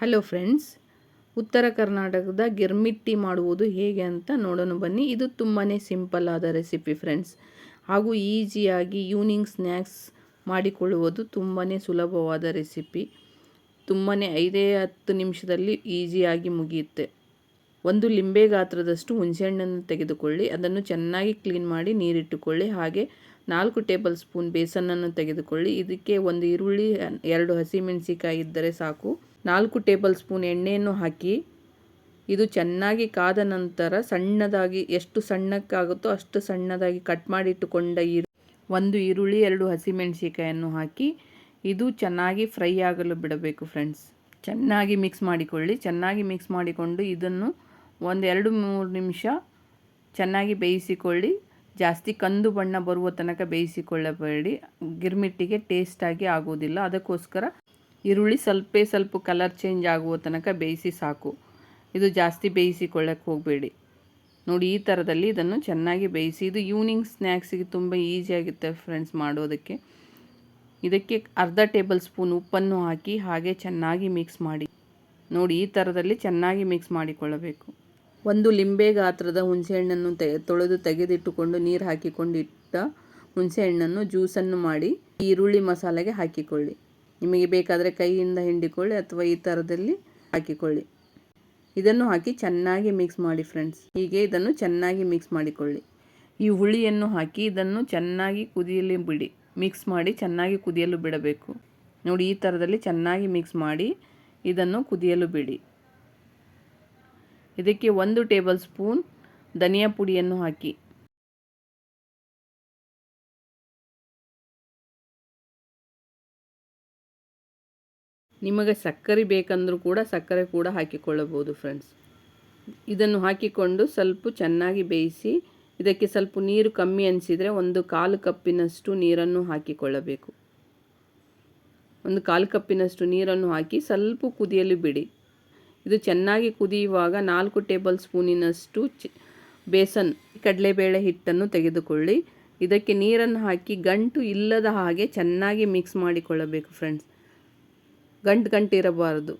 Hello friends ಉತ್ತರ ಕರ್ನಾಟಕದ ಗಿರ್ಮಿಟ್ಟಿ ಮಾಡುವುದು ಹೇಗೆ ಅಂತ ನೋಡೋಣ ಬನ್ನಿ. ಇದು ತುಂಬಾ ಸಿಂಪಲ್ ಆದ ರೆಸಿಪಿ ಫ್ರೆಂಡ್ಸ್ ಹಾಗೂ ಈಸಿಯಾಗಿ ಈವ್ನಿಂಗ್ ಸ್ನ್ಯಾಕ್ಸ್ ಮಾಡಿಕೊಳ್ಳುವುದು ತುಂಬಾ ಸುಲಭವಾದ ರೆಸಿಪಿ ತುಂಬಾ ಐದೇ ಹತ್ತು ನಿಮಿಷದಲ್ಲಿ ಈಸಿಯಾಗಿ ಮುಗಿಯುತ್ತೆ. ಒಂದು ಲಿಂಬೆ ಗಾತ್ರದಷ್ಟು ಹುಣಸೆಹಣ್ಣನ್ನು ತೆಗೆದುಕೊಳ್ಳಿ. ಅದನ್ನು ಚೆನ್ನಾಗಿ ಕ್ಲೀನ್ ಮಾಡಿ ನೀರಿಟ್ಟುಕೊಳ್ಳಿ. ಹಾಗೆ ನಾಲ್ಕು ಟೇಬಲ್ ಸ್ಪೂನ್ ಬೇಸನನ್ನು ತೆಗೆದುಕೊಳ್ಳಿ. ಇದಕ್ಕೆ ಒಂದು ಈರುಳ್ಳಿ, ಎರಡು ಹಸಿಮೆಣಸಿಕಾಯಿ ಇದ್ದರೆ ಸಾಕು. ನಾಲ್ಕು ಟೇಬಲ್ ಸ್ಪೂನ್ ಎಣ್ಣೆಯನ್ನು ಹಾಕಿ, ಇದು ಚೆನ್ನಾಗಿ ಕಾದ ನಂತರ ಸಣ್ಣದಾಗಿ ಎಷ್ಟು ಸಣ್ಣಕ್ಕಾಗುತ್ತೋ ಅಷ್ಟು ಸಣ್ಣದಾಗಿ ಕಟ್ ಮಾಡಿಟ್ಟುಕೊಂಡ ಈ ಒಂದು ಈರುಳ್ಳಿ, ಎರಡು ಹಸಿಮೆಣಸಿಕಾಯನ್ನು ಹಾಕಿ, ಇದು ಚೆನ್ನಾಗಿ ಫ್ರೈ ಆಗಲು ಬಿಡಬೇಕು ಫ್ರೆಂಡ್ಸ್. ಚೆನ್ನಾಗಿ ಮಿಕ್ಸ್ ಮಾಡಿಕೊಳ್ಳಿ, ಚೆನ್ನಾಗಿ ಮಿಕ್ಸ್ ಮಾಡಿಕೊಂಡು ಇದನ್ನು ಒಂದು ಎರಡು ಮೂರು ನಿಮಿಷ ಚೆನ್ನಾಗಿ ಬೇಯಿಸಿಕೊಳ್ಳಿ. ಜಾಸ್ತಿ ಕಂದು ಬಣ್ಣ ಬರುವ ತನಕ ಬೇಯಿಸಿಕೊಳ್ಳಬೇಡಿ. ಗಿರ್ಮಿಟ್ಟಿಗೆ ಟೇಸ್ಟಾಗಿ ಆಗುವುದಿಲ್ಲ. ಅದಕ್ಕೋಸ್ಕರ ಈರುಳ್ಳಿ ಸ್ವಲ್ಪ ಸ್ವಲ್ಪ ಕಲರ್ ಚೇಂಜ್ ಆಗುವ ತನಕ ಬೇಯಿಸಿ ಸಾಕು. ಇದು ಜಾಸ್ತಿ ಬೇಯಿಸಿಕೊಳ್ಳಕ್ಕೆ ಹೋಗಬೇಡಿ. ನೋಡಿ, ಈ ಥರದಲ್ಲಿ ಇದನ್ನು ಚೆನ್ನಾಗಿ ಬೇಯಿಸಿ, ಇದು ಈವ್ನಿಂಗ್ ಸ್ನ್ಯಾಕ್ಸಿಗೆ ತುಂಬ ಈಸಿಯಾಗುತ್ತೆ ಫ್ರೆಂಡ್ಸ್ ಮಾಡೋದಕ್ಕೆ. ಇದಕ್ಕೆ ಅರ್ಧ ಟೇಬಲ್ ಸ್ಪೂನ್ ಉಪ್ಪನ್ನು ಹಾಕಿ, ಹಾಗೆ ಚೆನ್ನಾಗಿ ಮಿಕ್ಸ್ ಮಾಡಿ. ನೋಡಿ, ಈ ಥರದಲ್ಲಿ ಚೆನ್ನಾಗಿ ಮಿಕ್ಸ್ ಮಾಡಿಕೊಳ್ಳಬೇಕು. ಒಂದು ಲಿಂಬೆ ಗಾತ್ರದ ಹುಣಸೆಹಣ್ಣನ್ನು ತೆ, ತೊಳೆದು ತೆಗೆದಿಟ್ಟುಕೊಂಡು ನೀರು ಹಾಕಿಕೊಂಡಿಟ್ಟ ಹುಣಸೆಹಣ್ಣನ್ನು ಜ್ಯೂಸನ್ನು ಮಾಡಿ, ಈರುಳ್ಳಿ ಮಸಾಲೆಗೆ ಹಾಕಿಕೊಳ್ಳಿ. ನಿಮಗೆ ಬೇಕಾದರೆ ಕೈಯಿಂದ ಹಿಂಡಿಕೊಳ್ಳಿ ಅಥವಾ ಈ ಥರದಲ್ಲಿ ಹಾಕಿಕೊಳ್ಳಿ. ಇದನ್ನು ಹಾಕಿ ಚೆನ್ನಾಗಿ ಮಿಕ್ಸ್ ಮಾಡಿ ಫ್ರೆಂಡ್ಸ್ ಹೀಗೆ ಇದನ್ನು ಚೆನ್ನಾಗಿ ಮಿಕ್ಸ್ ಮಾಡಿಕೊಳ್ಳಿ. ಈ ಹುಳಿಯನ್ನು ಹಾಕಿ ಇದನ್ನು ಚೆನ್ನಾಗಿ ಕುದಿಯಲು ಬಿಡಿ. ಮಿಕ್ಸ್ ಮಾಡಿ ಚೆನ್ನಾಗಿ ಕುದಿಯಲು ಬಿಡಬೇಕು. ನೋಡಿ, ಈ ಥರದಲ್ಲಿ ಚೆನ್ನಾಗಿ ಮಿಕ್ಸ್ ಮಾಡಿ ಇದನ್ನು ಕುದಿಯಲು ಬಿಡಿ. ಇದಕ್ಕೆ ಒಂದು ಟೇಬಲ್ ಸ್ಪೂನ್ ಧನಿಯಾ ಪುಡಿಯನ್ನು ಹಾಕಿ. ನಿಮಗೆ ಸಕ್ಕರೆ ಬೇಕಂದರೂ ಕೂಡ ಸಕ್ಕರೆ ಕೂಡ ಹಾಕಿಕೊಳ್ಳಬಹುದು ಫ್ರೆಂಡ್ಸ್ ಇದನ್ನು ಹಾಕಿಕೊಂಡು ಸ್ವಲ್ಪ ಚೆನ್ನಾಗಿ ಬೇಯಿಸಿ, ಇದಕ್ಕೆ ಸ್ವಲ್ಪ ನೀರು ಕಮ್ಮಿ ಅನಿಸಿದರೆ ಒಂದು ಕಾಲು ಕಪ್ಪಿನಷ್ಟು ನೀರನ್ನು ಹಾಕಿಕೊಳ್ಳಬೇಕು. ಒಂದು ಕಾಲು ಕಪ್ಪಿನಷ್ಟು ನೀರನ್ನು ಹಾಕಿ ಸ್ವಲ್ಪ ಕುದಿಯಲು ಬಿಡಿ. ಇದು ಚೆನ್ನಾಗಿ ಕುದಿಯುವಾಗ ನಾಲ್ಕು ಟೇಬಲ್ ಸ್ಪೂನಿನಷ್ಟು ಚ, ಬೇಸನ್, ಕಡಲೆಬೇಳೆ ಹಿಟ್ಟನ್ನು ತೆಗೆದುಕೊಳ್ಳಿ. ಇದಕ್ಕೆ ನೀರನ್ನು ಹಾಕಿ ಗಂಟು ಇಲ್ಲದ ಹಾಗೆ ಚೆನ್ನಾಗಿ ಮಿಕ್ಸ್ ಮಾಡಿಕೊಳ್ಳಬೇಕು ಫ್ರೆಂಡ್ಸ್ ಗಂಟು ಗಂಟು ಇರಬಾರದು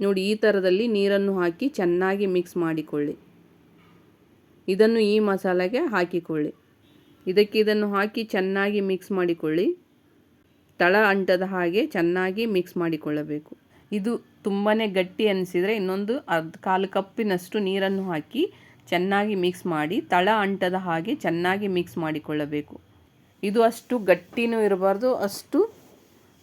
ನೋಡಿ, ಈ ಥರದಲ್ಲಿ ನೀರನ್ನು ಹಾಕಿ ಚೆನ್ನಾಗಿ ಮಿಕ್ಸ್ ಮಾಡಿಕೊಳ್ಳಿ. ಇದನ್ನು ಈ ಮಸಾಲೆಗೆ ಹಾಕಿಕೊಳ್ಳಿ. ಇದಕ್ಕೆ ಇದನ್ನು ಹಾಕಿ ಚೆನ್ನಾಗಿ ಮಿಕ್ಸ್ ಮಾಡಿಕೊಳ್ಳಿ. ತಳ ಅಂಟದ ಹಾಗೆ ಚೆನ್ನಾಗಿ ಮಿಕ್ಸ್ ಮಾಡಿಕೊಳ್ಳಬೇಕು. ಇದು ತುಂಬಾ ಗಟ್ಟಿ ಅನಿಸಿದರೆ ಇನ್ನೊಂದು ಅರ್ಧ ಕಾಲು ಕಪ್ಪಿನಷ್ಟು ನೀರನ್ನು ಹಾಕಿ ಚೆನ್ನಾಗಿ ಮಿಕ್ಸ್ ಮಾಡಿ, ತಳ ಅಂಟದ ಹಾಗೆ ಚೆನ್ನಾಗಿ ಮಿಕ್ಸ್ ಮಾಡಿಕೊಳ್ಳಬೇಕು. ಇದು ಅಷ್ಟು ಗಟ್ಟಿನೂ ಇರಬಾರ್ದು, ಅಷ್ಟು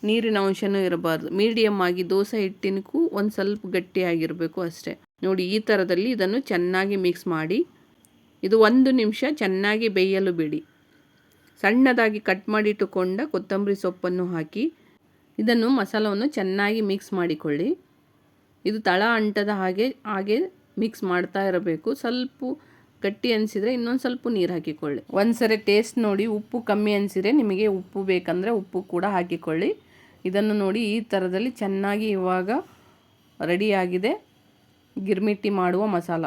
ನೀರಿನ ಅಂಶನೂ ಇರಬಾರ್ದು. ಮೀಡಿಯಮ್ ಆಗಿ ದೋಸೆ ಹಿಟ್ಟಿನಕ್ಕೂ ಒಂದು ಸ್ವಲ್ಪ ಗಟ್ಟಿಯಾಗಿರಬೇಕು ಅಷ್ಟೇ. ನೋಡಿ, ಈ ಥರದಲ್ಲಿ ಇದನ್ನು ಚೆನ್ನಾಗಿ ಮಿಕ್ಸ್ ಮಾಡಿ. ಇದು ಒಂದು ನಿಮಿಷ ಚೆನ್ನಾಗಿ ಬೇಯಲು ಬಿಡಿ. ಸಣ್ಣದಾಗಿ ಕಟ್ ಮಾಡಿಟ್ಟುಕೊಂಡ ಕೊತ್ತಂಬರಿ ಸೊಪ್ಪನ್ನು ಹಾಕಿ, ಇದನ್ನು ಮಸಾಲವನ್ನು ಚೆನ್ನಾಗಿ ಮಿಕ್ಸ್ ಮಾಡಿಕೊಳ್ಳಿ. ಇದು ತಳ ಅಂಟದ ಹಾಗೆ ಹಾಗೆ ಮಿಕ್ಸ್ ಮಾಡ್ತಾ ಇರಬೇಕು. ಸ್ವಲ್ಪ ಗಟ್ಟಿ ಅನಿಸಿದರೆ ಇನ್ನೊಂದು ಸ್ವಲ್ಪ ನೀರು ಹಾಕಿಕೊಳ್ಳಿ. ಒಂದು ಸರಿ ಟೇಸ್ಟ್ ನೋಡಿ, ಉಪ್ಪು ಕಮ್ಮಿ ಅನಿಸಿದರೆ ನಿಮಗೆ ಉಪ್ಪು ಬೇಕಂದರೆ ಉಪ್ಪು ಕೂಡ ಹಾಕಿಕೊಳ್ಳಿ. ಇದನ್ನು ನೋಡಿ ಈ ಥರದಲ್ಲಿ ಚೆನ್ನಾಗಿ ಇವಾಗ ರೆಡಿಯಾಗಿದೆ. ಗಿರ್ಮಿಟ್ಟಿ ಮಾಡುವ ಮಸಾಲ.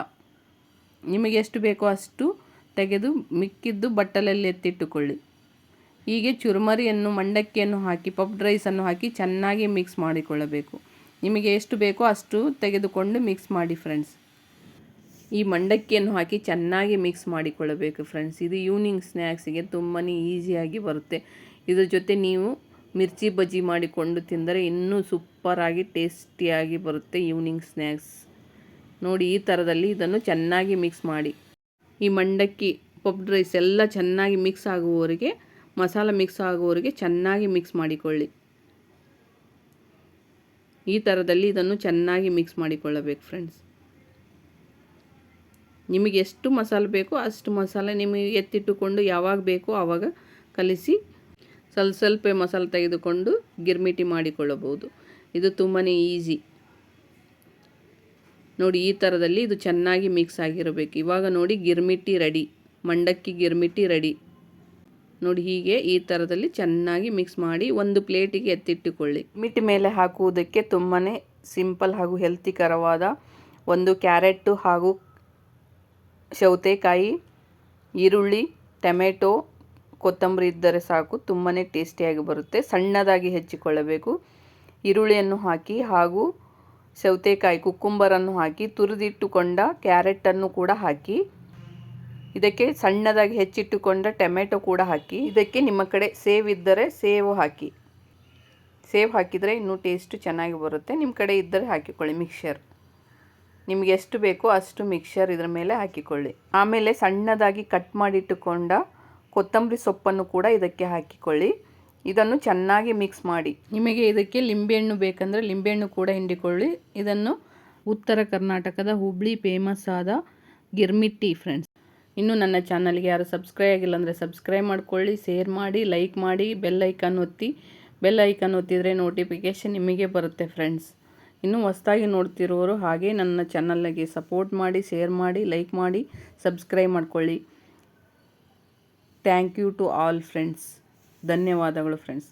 ನಿಮಗೆ ಎಷ್ಟು ಬೇಕೋ ಅಷ್ಟು ತೆಗೆದು ಮಿಕ್ಕಿದ್ದು ಬಟ್ಟಲಲ್ಲಿ ಎತ್ತಿಟ್ಟುಕೊಳ್ಳಿ. ಹೀಗೆ ಚುರುಮರಿಯನ್ನು, ಮಂಡಕ್ಕಿಯನ್ನು ಹಾಕಿ, ಪಫ್ಡ್ ರೈಸನ್ನು ಹಾಕಿ ಚೆನ್ನಾಗಿ ಮಿಕ್ಸ್ ಮಾಡಿಕೊಳ್ಳಬೇಕು. ನಿಮಗೆ ಎಷ್ಟು ಬೇಕೋ ಅಷ್ಟು ತೆಗೆದುಕೊಂಡು ಮಿಕ್ಸ್ ಮಾಡಿ ಫ್ರೆಂಡ್ಸ್. ಈ ಮಂಡಕ್ಕಿಯನ್ನು ಹಾಕಿ ಚೆನ್ನಾಗಿ ಮಿಕ್ಸ್ ಮಾಡಿಕೊಳ್ಳಬೇಕು ಫ್ರೆಂಡ್ಸ್. ಇದು ಈವ್ನಿಂಗ್ ಸ್ನ್ಯಾಕ್ಸಿಗೆ ತುಂಬಾ ಈಸಿಯಾಗಿ ಬರುತ್ತೆ. ಇದ್ರ ಜೊತೆ ನೀವು ಮಿರ್ಚಿ ಬಜ್ಜಿ ಮಾಡಿಕೊಂಡು ತಿಂದರೆ ಇನ್ನೂ ಸೂಪರಾಗಿ ಟೇಸ್ಟಿಯಾಗಿ ಬರುತ್ತೆ ಈವ್ನಿಂಗ್ ಸ್ನ್ಯಾಕ್ಸ್. ನೋಡಿ, ಈ ಥರದಲ್ಲಿ ಇದನ್ನು ಚೆನ್ನಾಗಿ ಮಿಕ್ಸ್ ಮಾಡಿ. ಈ ಮಂಡಕ್ಕಿ ಪಫ್ಡ್ ರೈಸ್ ಎಲ್ಲ ಚೆನ್ನಾಗಿ ಮಿಕ್ಸ್ ಆಗುವವರೆಗೆ, ಮಸಾಲ ಮಿಕ್ಸ್ ಆಗುವವರೆಗೆ ಚೆನ್ನಾಗಿ ಮಿಕ್ಸ್ ಮಾಡಿಕೊಳ್ಳಿ. ಈ ಥರದಲ್ಲಿ ಇದನ್ನು ಚೆನ್ನಾಗಿ ಮಿಕ್ಸ್ ಮಾಡಿಕೊಳ್ಳಬೇಕು ಫ್ರೆಂಡ್ಸ್. ನಿಮಗೆ ಎಷ್ಟು ಮಸಾಲೆ ಬೇಕೋ ಅಷ್ಟು ಮಸಾಲೆ ನಿಮಗೆ ಎತ್ತಿಟ್ಟುಕೊಂಡು ಯಾವಾಗ ಬೇಕೋ ಆವಾಗ ಕಲಿಸಿ ಸ್ವಲ್ಪ ಸ್ವಲ್ಪ ಮಸಾಲೆ ತೆಗೆದುಕೊಂಡು ಗಿರ್ಮಿಟಿ ಮಾಡಿಕೊಳ್ಳಬಹುದು. ಇದು ತುಂಬಾ ಈಸಿ. ನೋಡಿ, ಈ ಥರದಲ್ಲಿ ಇದು ಚೆನ್ನಾಗಿ ಮಿಕ್ಸ್ ಆಗಿರಬೇಕು. ಇವಾಗ ನೋಡಿ ಗಿರ್ಮಿಟ್ಟಿ ರೆಡಿ ಮಂಡಕ್ಕಿ ಗಿರ್ಮಿಟ್ಟಿ ರೆಡಿ ನೋಡಿ, ಹೀಗೆ ಈ ಥರದಲ್ಲಿ ಚೆನ್ನಾಗಿ ಮಿಕ್ಸ್ ಮಾಡಿ ಒಂದು ಪ್ಲೇಟಿಗೆ ಎತ್ತಿಟ್ಟುಕೊಳ್ಳಿ. ಮಿಟ್ಟಿ ಮೇಲೆ ಹಾಕುವುದಕ್ಕೆ ತುಂಬಾ ಸಿಂಪಲ್ ಹಾಗೂ ಹೆಲ್ತಿಕರವಾದ ಒಂದು ಕ್ಯಾರೆಟ್ಟು ಹಾಗೂ ಸೌತೆಕಾಯಿ ಈರುಳ್ಳಿ, ಟೊಮೆಟೊ ಕೊತ್ತಂಬರಿ ಇದ್ದರೆ ಸಾಕು ತುಂಬಾ ಟೇಸ್ಟಿಯಾಗಿ ಬರುತ್ತೆ. ಸಣ್ಣದಾಗಿ ಹೆಚ್ಚಿಕೊಳ್ಳಬೇಕು. ಈರುಳ್ಳಿಯನ್ನು ಹಾಕಿ ಹಾಗೂ ಸೌತೆಕಾಯಿ, ಕುಕ್ಕುಂಬರನ್ನು ಹಾಕಿ, ತುರಿದಿಟ್ಟುಕೊಂಡ ಕ್ಯಾರೆಟನ್ನು ಕೂಡ ಹಾಕಿ, ಇದಕ್ಕೆ ಸಣ್ಣದಾಗಿ ಹೆಚ್ಚಿಟ್ಟುಕೊಂಡ ಟೊಮೆಟೊ ಕೂಡ ಹಾಕಿ, ಇದಕ್ಕೆ ನಿಮ್ಮ ಕಡೆ ಸೇವ್ ಇದ್ದರೆ ಸೇವು ಹಾಕಿ. ಸೇವ್ ಹಾಕಿದರೆ ಇನ್ನೂ ಟೇಸ್ಟು ಚೆನ್ನಾಗಿ ಬರುತ್ತೆ. ನಿಮ್ಮ ಕಡೆ ಇದ್ದರೆ ಹಾಕಿಕೊಳ್ಳಿ ಮಿಕ್ಸರ್ ನಿಮಗೆ ಎಷ್ಟು ಬೇಕೋ ಅಷ್ಟು ಮಿಕ್ಸರ್ ಇದರ ಮೇಲೆ ಹಾಕಿಕೊಳ್ಳಿ. ಆಮೇಲೆ ಸಣ್ಣದಾಗಿ ಕಟ್ ಮಾಡಿಟ್ಟುಕೊಂಡ ಕೊತ್ತಂಬರಿ ಸೊಪ್ಪನ್ನು ಕೂಡ ಇದಕ್ಕೆ ಹಾಕಿಕೊಳ್ಳಿ. ಇದನ್ನು ಚೆನ್ನಾಗಿ ಮಿಕ್ಸ್ ಮಾಡಿ. ನಿಮಗೆ ಇದಕ್ಕೆ ಲಿಂಬೆಹಣ್ಣು ಬೇಕಂದರೆ ಲಿಂಬೆಹಣ್ಣು ಕೂಡ ಹಿಂಡಿಕೊಳ್ಳಿ. ಇದನ್ನು ಉತ್ತರ ಕರ್ನಾಟಕದ ಹುಬ್ಳಿ ಫೇಮಸ್ ಆದ ಗಿರ್ಮಿಟ್ಟಿ ಫ್ರೆಂಡ್ಸ್ ಇನ್ನು ನನ್ನ ಚಾನಲ್ಗೆ ಯಾರು ಸಬ್ಸ್ಕ್ರೈಬ್ ಆಗಿಲ್ಲ ಅಂದರೆ ಸಬ್ಸ್ಕ್ರೈಬ್ ಮಾಡಿಕೊಳ್ಳಿ ಶೇರ್ ಮಾಡಿ ಲೈಕ್ ಮಾಡಿ ಬೆಲ್ ಐಕಾನ್ ಒತ್ತಿ. ಬೆಲ್ ಐಕಾನ್ ಒತ್ತಿದರೆ ನೋಟಿಫಿಕೇಷನ್ ನಿಮಗೆ ಬರುತ್ತೆ ಫ್ರೆಂಡ್ಸ್ ಇನ್ನು ಹೊಸ್ದಾಗಿ ನೋಡ್ತಿರೋರು ಹಾಗೆ ನನ್ನ ಚಾನಲ್ಗೆ ಸಪೋರ್ಟ್ ಮಾಡಿ ಶೇರ್ ಮಾಡಿ ಲೈಕ್ ಮಾಡಿ ಸಬ್ಸ್ಕ್ರೈಬ್ ಮಾಡ್ಕೊಳ್ಳಿ. Thank you to all friends. ಧನ್ಯವಾದಗಳು ಫ್ರೆಂಡ್ಸ್.